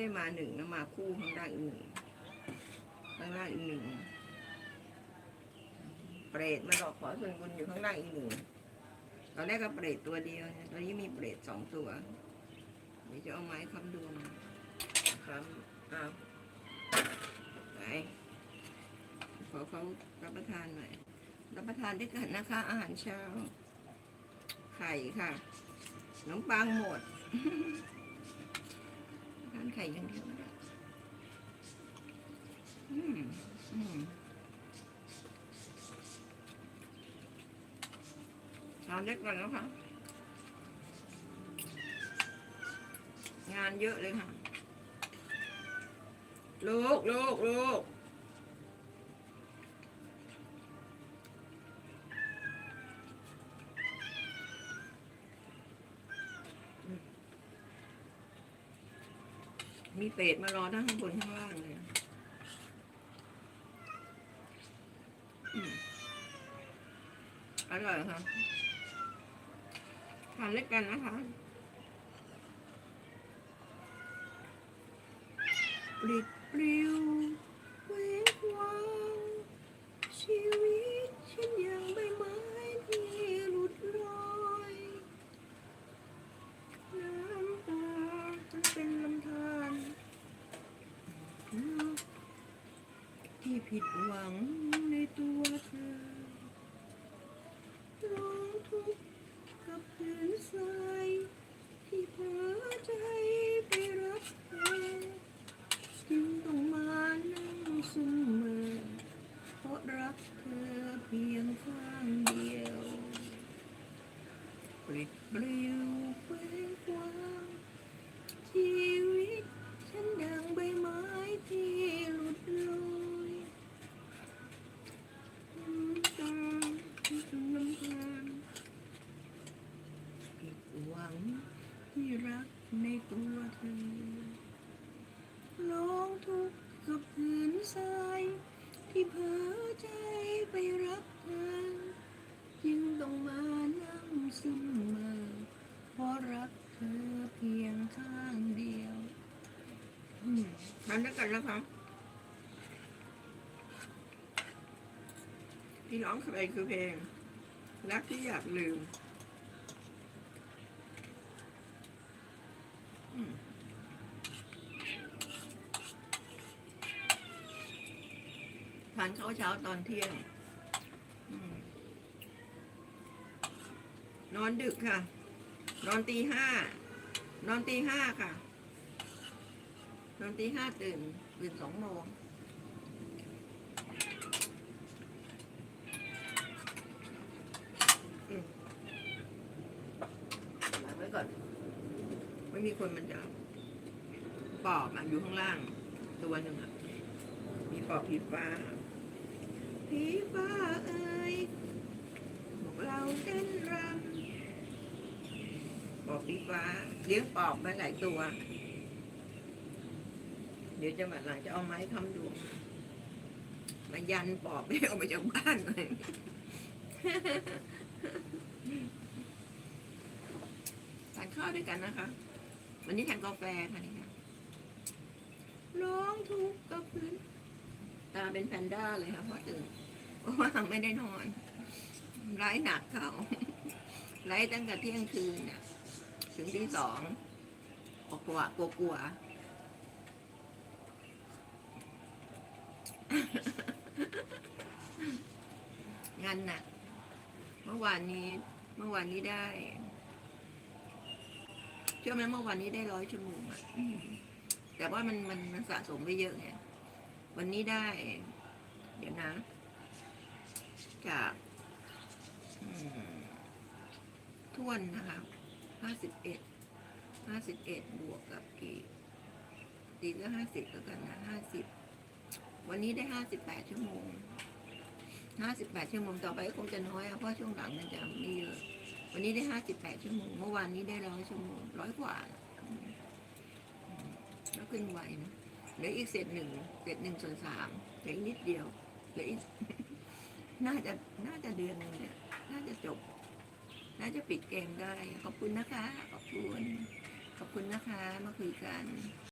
ได้มาหนึ่งนะมาคู่ข้างล่างอีกหนึ่งข้างล่างอีกหนึ่งเปรตมาหลอกขอส่วนบุญอยู่ข้างล่างอีกหนึ่งตอนแรกก็เปรตตัวเดียวนะตอนนี้มีเปรตสองตัวเดี๋ยวจะเอาไม้คำดวงคำเอาไปขอเขารับประทานหน่อยรับประทานด้วยกันนะคะ อาหารเช้า ไข่ค่ะขนมปังหมด ข่อย่างเดียวไม่ได้อืมอืมทานเล็กก่อนแล้วค่ะ งานเยอะเลยค่ะ ลูก ลูก ลูก มีเป็ดมารอทั้งข้างบนข้างล่างเลยอร่อยค่ะทานเล็กกันนะคะปลิดปลิวเว้ว้างชีวิ ที่ผิดหวังในตัวเธอร้องทุกข์กับพื้นทรายที่เผลอใจไปรักเธอจึงต้องมานั่งซึมเมื่อเพราะรักเธอเพียงข้างเดียวปลิดปลิ หวังที่รักในตัวเธอร้องทุกข์กับผืนทราย ที่เผลอใจไปรักเธอจึงต้องมานั่งซึมเมื่อเพราะรักเธอเพียงข้างเดียวทานด้วยกันแล้วครับพี่ร้องเพลงคือเพลงรักที่อยากลืมอืม ทานข้าวเช้าตอนเที่ยงอมนอนดึกค่ะ นอนตีห้านอนตีห้าค่ะ นอนตีห้าตื่นตื่นสองโมงอืมวางไว้ก่อน ไม่มีคนมันจะปอบอะอยู่ข้างล่าง ตัวหนึ่งอะมีปอบผีฟ้า ผีฟ้าเอ้ยพวกเราเต้นรำปอบผีฟ้าเลี้ยงปอบไปหลายตัว เดี๋ยวจะมาหลังจะเอาไม้คำดวงมายันปอบให้ออกมาจากบ้านเลยทานข้าวด้วยกันนะคะ วันนี้ทานกาแฟค่ะนี่ค่ะร้องทุกข์กับพื้น ตาเป็นแพนด้าเลยค่ะเพราะตื่นเพราะว่าไม่ได้นอน ไร้หนักเขาไร้ตั้งแต่เที่ยงคืนน่ะ ถึงที่สองกลัวกลัวกลัวงานหนัก เมื่อวานนี้ เมื่อวานนี้ได้เชื่อไหมเมื่อวานนี้ได้ร้อยชั่วโมงอะแต่ว่ามันมันมันสะสมไปเยอะไง วันนี้ได้ เดี๋ยวนะ จากท่วนนะคะห้าสิบเอ็ดห้าสิบเอ็ดบวกกับกี่ตีก็ห้าสิบแล้วกันนะห้าสิบวันนี้ได้ห้าสิบแปดชั่วโมงห้าสิบแปดชั่วโมงต่อไปก็คงจะน้อยเพราะช่วงหลังมันจะมีเยอะวันนี้ได้ห้าสิบแปดชั่วโมง เมื่อวานนี้ได้ร้อยชั่วโมงร้อยกว่า แล้วขึ้นไวนะ เหลืออีกเศษหนึ่งเศษหนึ่งส่วนสามเหลืออีกนิดเดียวเหลืออีกน่าจะน่าจะเดือนหนึงเนี่ยน่าจะจบ น่าจะปิดเกมได้ ขอบคุณนะคะ ขอบคุณ ขอบคุณนะคะมาคุยกัน